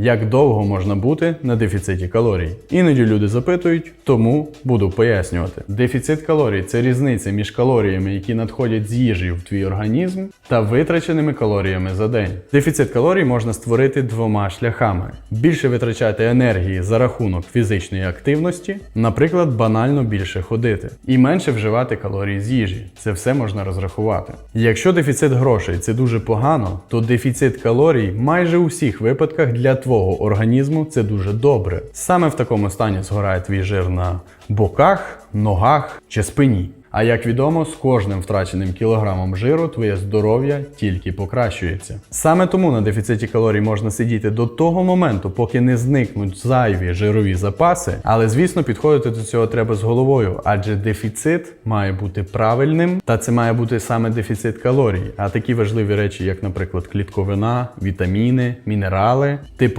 Як довго можна бути на дефіциті калорій? Іноді люди запитують, тому буду пояснювати. Дефіцит калорій це різниця між калоріями, які надходять з їжі в твій організм, та витраченими калоріями за день. Дефіцит калорій можна створити двома шляхами: більше витрачати енергії за рахунок фізичної активності, наприклад, банально більше ходити, і менше вживати калорій з їжі. Це все можна розрахувати. Якщо дефіцит грошей це дуже погано, то дефіцит калорій майже у всіх випадках для твого організму це дуже добре. Саме в такому стані згорає твій жир на боках, ногах чи спині. А як відомо, з кожним втраченим кілограмом жиру твоє здоров'я тільки покращується. Саме тому на дефіциті калорій можна сидіти до того моменту, поки не зникнуть зайві жирові запаси. Але звісно, підходити до цього треба з головою, адже дефіцит має бути правильним, та це має бути саме дефіцит калорій. А такі важливі речі, як, наприклад, клітковина, вітаміни, мінерали, ти повинен